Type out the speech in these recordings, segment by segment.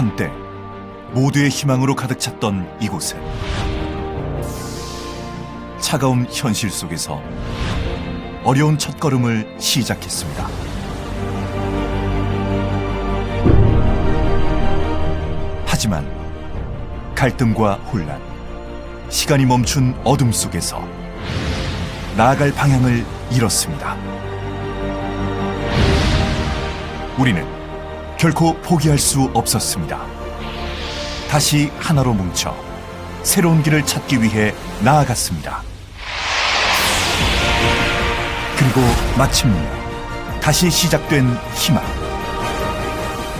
한때 모두의 희망으로 가득 찼던 이곳은 차가운 현실 속에서 어려운 첫걸음을 시작했습니다. 하지만 갈등과 혼란, 시간이 멈춘 어둠 속에서 나아갈 방향을 잃었습니다. 우리는 결코 포기할 수 없었습니다. 다시 하나로 뭉쳐 새로운 길을 찾기 위해 나아갔습니다. 그리고 마침내 다시 시작된 희망.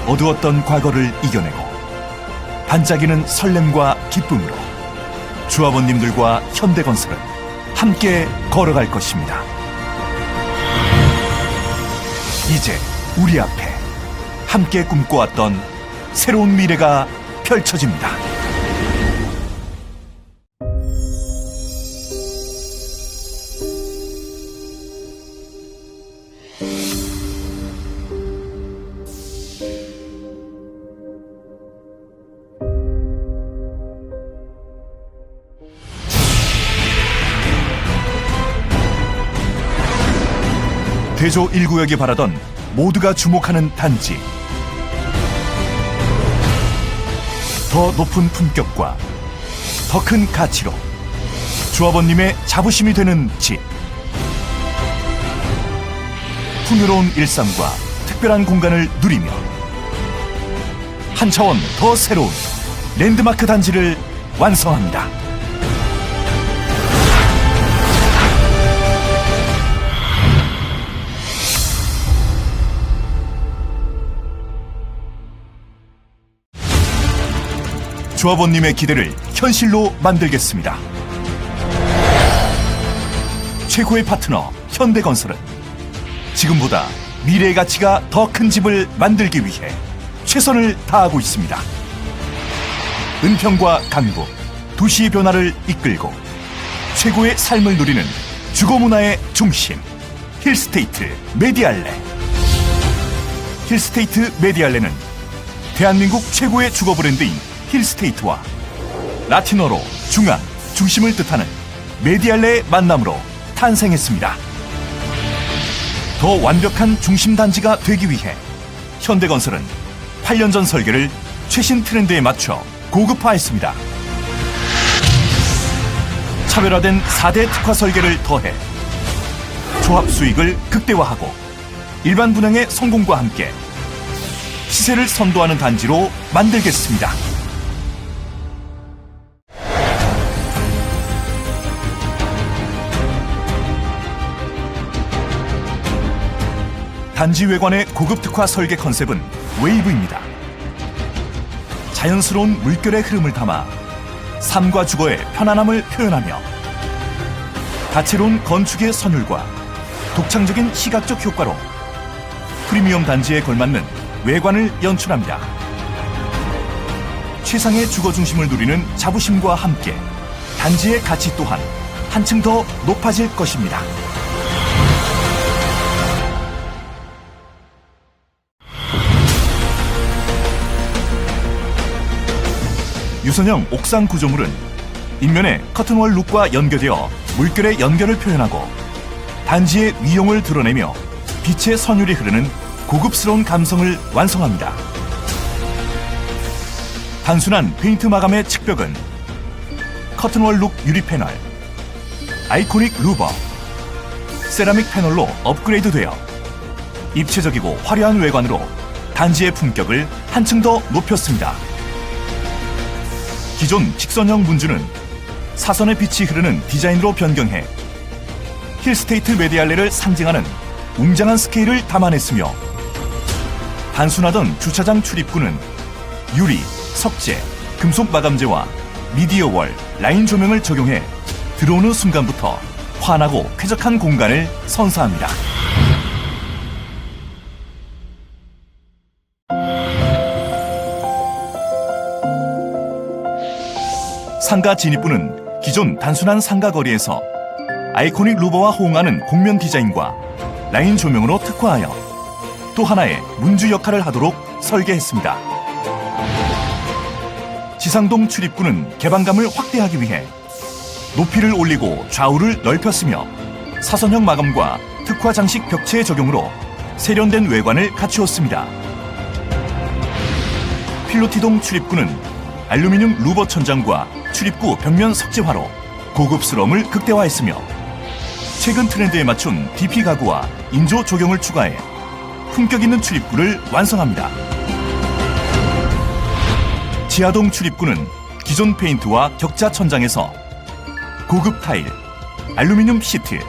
어두웠던 과거를 이겨내고 반짝이는 설렘과 기쁨으로 주아버님들과 현대건설은 함께 걸어갈 것입니다. 이제 우리 앞에 함께 꿈꿔왔던 새로운 미래가 펼쳐집니다. 대조 1구역이 바라던 모두가 주목하는 단지. 더 높은 품격과 더 큰 가치로 주아버님의 자부심이 되는 집. 풍요로운 일상과 특별한 공간을 누리며 한 차원 더 새로운 랜드마크 단지를 완성합니다. 조합원님의 기대를 현실로 만들겠습니다. 최고의 파트너 현대건설은 지금보다 미래의 가치가 더 큰 집을 만들기 위해 최선을 다하고 있습니다. 은평과 강북, 도시의 변화를 이끌고 최고의 삶을 누리는 주거 문화의 중심 힐스테이트 메디알레 힐스테이트 메디알레는 대한민국 최고의 주거 브랜드인 힐스테이트와 라틴어로 중앙, 중심을 뜻하는 메디알레의 만남으로 탄생했습니다. 더 완벽한 중심 단지가 되기 위해 현대건설은 8년 전 설계를 최신 트렌드에 맞춰 고급화했습니다. 차별화된 4대 특화 설계를 더해 조합 수익을 극대화하고 일반 분양의 성공과 함께 시세를 선도하는 단지로 만들겠습니다. 단지 외관의 고급 특화 설계 컨셉은 웨이브입니다. 자연스러운 물결의 흐름을 담아 삶과 주거의 편안함을 표현하며 다채로운 건축의 선율과 독창적인 시각적 효과로 프리미엄 단지에 걸맞는 외관을 연출합니다. 최상의 주거 중심을 누리는 자부심과 함께 단지의 가치 또한 한층 더 높아질 것입니다. 유선형 옥상 구조물은 인면의 커튼월 룩과 연결되어 물결의 연결을 표현하고 단지의 위용을 드러내며 빛의 선율이 흐르는 고급스러운 감성을 완성합니다. 단순한 페인트 마감의 측벽은 커튼월 룩 유리 패널, 아이코닉 루버, 세라믹 패널로 업그레이드되어 입체적이고 화려한 외관으로 단지의 품격을 한층 더 높였습니다. 기존 직선형 문주는 사선의 빛이 흐르는 디자인으로 변경해 힐스테이트 메디알레를 상징하는 웅장한 스케일을 담아냈으며 단순하던 주차장 출입구는 유리, 석재, 금속 마감재와 미디어 월, 라인 조명을 적용해 들어오는 순간부터 환하고 쾌적한 공간을 선사합니다. 상가 진입부는 기존 단순한 상가 거리에서 아이코닉 루버와 호응하는 곡면 디자인과 라인 조명으로 특화하여 또 하나의 문주 역할을 하도록 설계했습니다. 지상동 출입구는 개방감을 확대하기 위해 높이를 올리고 좌우를 넓혔으며 사선형 마감과 특화 장식 벽체의 적용으로 세련된 외관을 갖추었습니다. 필로티동 출입구는 알루미늄 루버 천장과 출입구 벽면 석재화로 고급스러움을 극대화했으며 최근 트렌드에 맞춘 DP 가구와 인조 조경을 추가해 품격 있는 출입구를 완성합니다. 지하동 출입구는 기존 페인트와 격자 천장에서 고급 타일, 알루미늄 시트,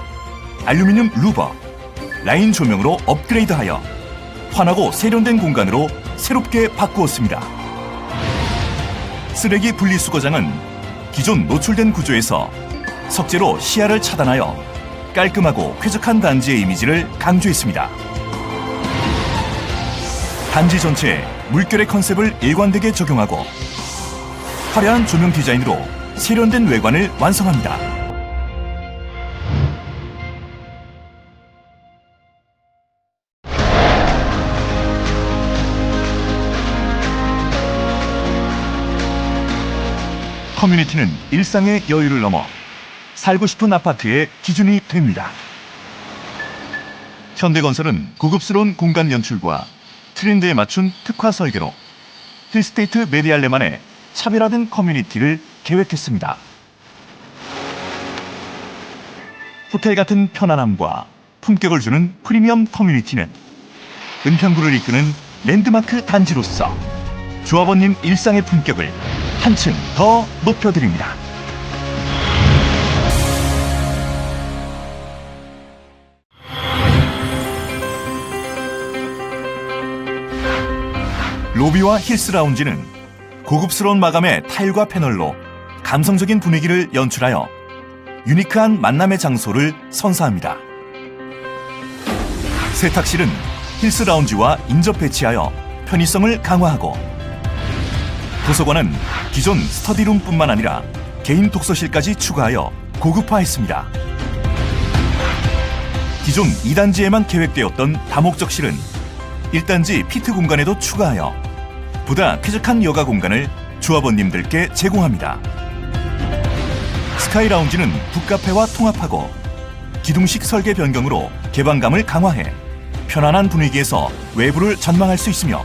알루미늄 루버, 라인 조명으로 업그레이드하여 환하고 세련된 공간으로 새롭게 바꾸었습니다. 쓰레기 분리수거장은 기존 노출된 구조에서 석재로 시야를 차단하여 깔끔하고 쾌적한 단지의 이미지를 강조했습니다. 단지 전체에 물결의 컨셉을 일관되게 적용하고 화려한 조명 디자인으로 세련된 외관을 완성합니다. 커뮤니티는 일상의 여유를 넘어 살고 싶은 아파트의 기준이 됩니다. 현대건설은 고급스러운 공간 연출과 트렌드에 맞춘 특화 설계로 힐스테이트 메디알레만의 차별화된 커뮤니티를 계획했습니다. 호텔 같은 편안함과 품격을 주는 프리미엄 커뮤니티는 은평구를 이끄는 랜드마크 단지로서 조합원님 일상의 품격을 한층 더 높여드립니다. 로비와 힐스 라운지는 고급스러운 마감의 타일과 패널로 감성적인 분위기를 연출하여 유니크한 만남의 장소를 선사합니다. 세탁실은 힐스 라운지와 인접 배치하여 편의성을 강화하고 도서관은 기존 스터디룸뿐만 아니라 개인 독서실까지 추가하여 고급화했습니다. 기존 2단지에만 계획되었던 다목적실은 1단지 피트 공간에도 추가하여 보다 쾌적한 여가 공간을 조합원님들께 제공합니다. 스카이 라운지는 북카페와 통합하고 기둥식 설계 변경으로 개방감을 강화해 편안한 분위기에서 외부를 전망할 수 있으며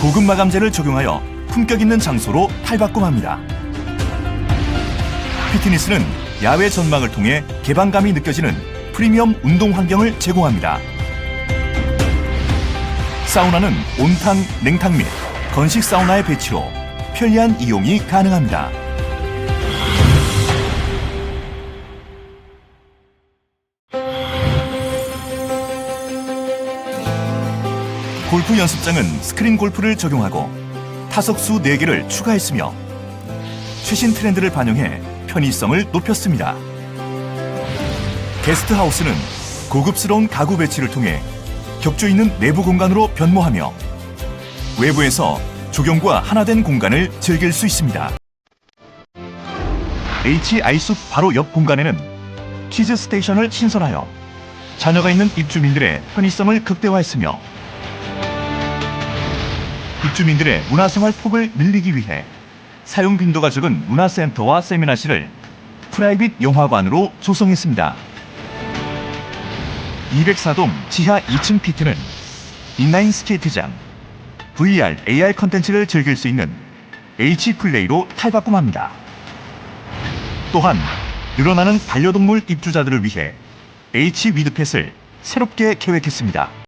고급 마감재를 적용하여 품격 있는 장소로 탈바꿈합니다. 피트니스는 야외 전망을 통해 개방감이 느껴지는 프리미엄 운동 환경을 제공합니다. 사우나는 온탕, 냉탕 및 건식 사우나의 배치로 편리한 이용이 가능합니다. 골프 연습장은 스크린 골프를 적용하고 타석수 4개를 추가했으며 최신 트렌드를 반영해 편의성을 높였습니다. 게스트하우스는 고급스러운 가구 배치를 통해 격조 있는 내부 공간으로 변모하며 외부에서 조경과 하나된 공간을 즐길 수 있습니다. H 아이숲 바로 옆 공간에는 키즈 스테이션을 신설하여 자녀가 있는 입주민들의 편의성을 극대화했으며 입주민들의 문화생활 폭을 늘리기 위해 사용 빈도가 적은 문화센터와 세미나실을 프라이빗 영화관으로 조성했습니다. 204동 지하 2층 피트는 인라인 스케이트장, VR, AR 컨텐츠를 즐길 수 있는 H 플레이로 탈바꿈합니다. 또한 늘어나는 반려동물 입주자들을 위해 H 위드펫을 새롭게 계획했습니다.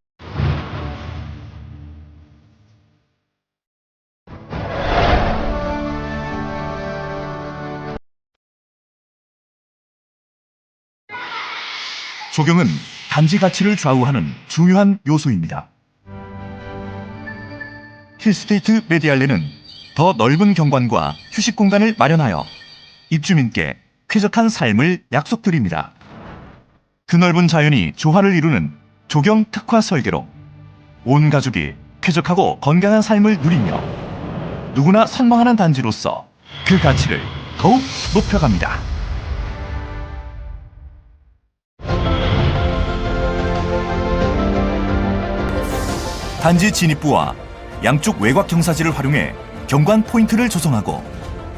조경은 단지 가치를 좌우하는 중요한 요소입니다. 힐스테이트 메디알레는 더 넓은 경관과 휴식 공간을 마련하여 입주민께 쾌적한 삶을 약속드립니다. 그 넓은 자연이 조화를 이루는 조경 특화 설계로 온 가족이 쾌적하고 건강한 삶을 누리며 누구나 선망하는 단지로서 그 가치를 더욱 높여갑니다. 단지 진입부와 양쪽 외곽 경사지를 활용해 경관 포인트를 조성하고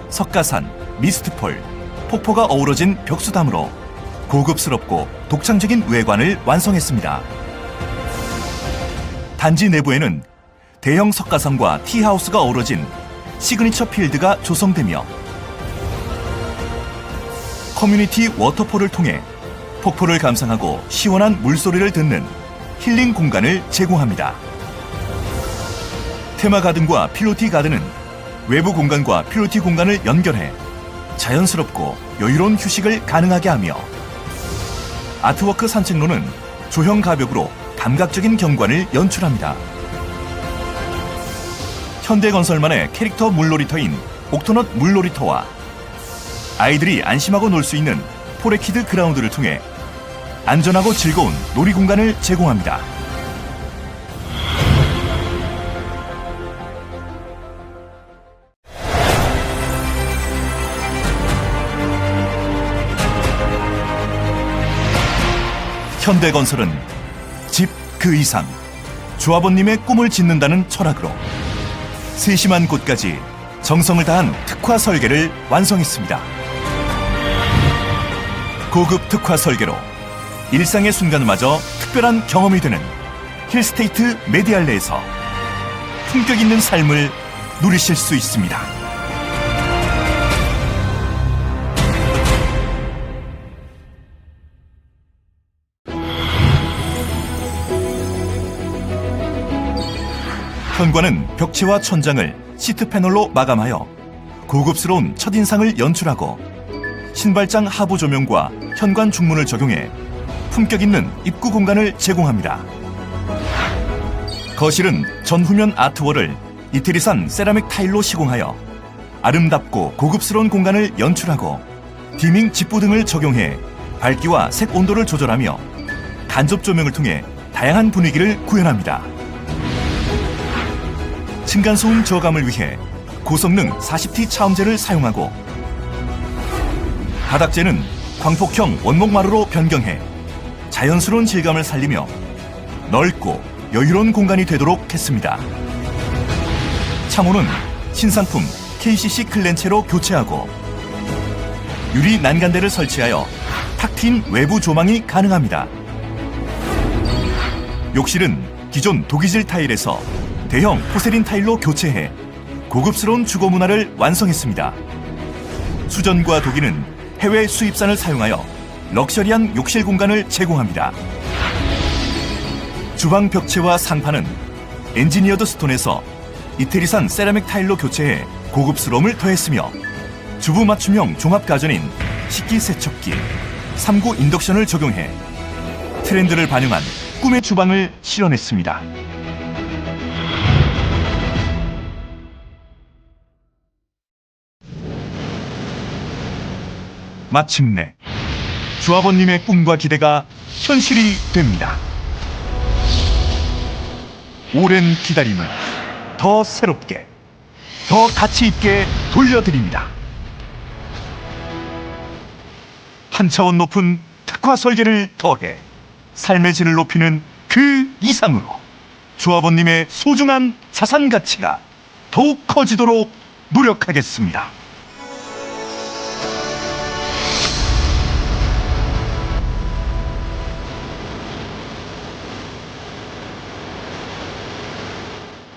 석가산, 미스트폴, 폭포가 어우러진 벽수담으로 고급스럽고 독창적인 외관을 완성했습니다. 단지 내부에는 대형 석가성과 티하우스가 어우러진 시그니처 필드가 조성되며 커뮤니티 워터폴을 통해 폭포를 감상하고 시원한 물소리를 듣는 힐링 공간을 제공합니다. 테마 가든과 필로티 가든은 외부 공간과 필로티 공간을 연결해 자연스럽고 여유로운 휴식을 가능하게 하며 아트워크 산책로는 조형 가벽으로 감각적인 경관을 연출합니다. 현대건설만의 캐릭터 물놀이터인 옥토넛 물놀이터와 아이들이 안심하고 놀 수 있는 포레키드 그라운드를 통해 안전하고 즐거운 놀이 공간을 제공합니다. 현대건설은 집 그 이상 조합원님의 꿈을 짓는다는 철학으로 세심한 곳까지 정성을 다한 특화 설계를 완성했습니다. 고급 특화 설계로 일상의 순간마저 특별한 경험이 되는 힐스테이트 메디알레에서 품격 있는 삶을 누리실 수 있습니다. 현관은 벽체와 천장을 시트 패널로 마감하여 고급스러운 첫인상을 연출하고 신발장 하부 조명과 현관 중문을 적용해 품격 있는 입구 공간을 제공합니다. 거실은 전후면 아트월을 이태리산 세라믹 타일로 시공하여 아름답고 고급스러운 공간을 연출하고 디밍 집부 등을 적용해 밝기와 색 온도를 조절하며 간접 조명을 통해 다양한 분위기를 구현합니다. 층간소음 저감을 위해 고성능 40T 차음제를 사용하고 바닥재는 광폭형 원목마루로 변경해 자연스러운 질감을 살리며 넓고 여유로운 공간이 되도록 했습니다. 창호는 신상품 KCC 클렌체로 교체하고 유리 난간대를 설치하여 탁 트인 외부 조망이 가능합니다. 욕실은 기존 도기질 타일에서 대형 포세린 타일로 교체해 고급스러운 주거 문화를 완성했습니다. 수전과 도기는 해외 수입산을 사용하여 럭셔리한 욕실 공간을 제공합니다. 주방 벽체와 상판은 엔지니어드 스톤에서 이태리산 세라믹 타일로 교체해 고급스러움을 더했으며 주부 맞춤형 종합 가전인 식기 세척기, 3구 인덕션을 적용해 트렌드를 반영한 꿈의 주방을 실현했습니다. 마침내 조합원님의 꿈과 기대가 현실이 됩니다. 오랜 기다림을 더 새롭게, 더 가치 있게 돌려드립니다. 한 차원 높은 특화 설계를 더해 삶의 질을 높이는 그 이상으로 조합원님의 소중한 자산 가치가 더욱 커지도록 노력하겠습니다.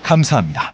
감사합니다.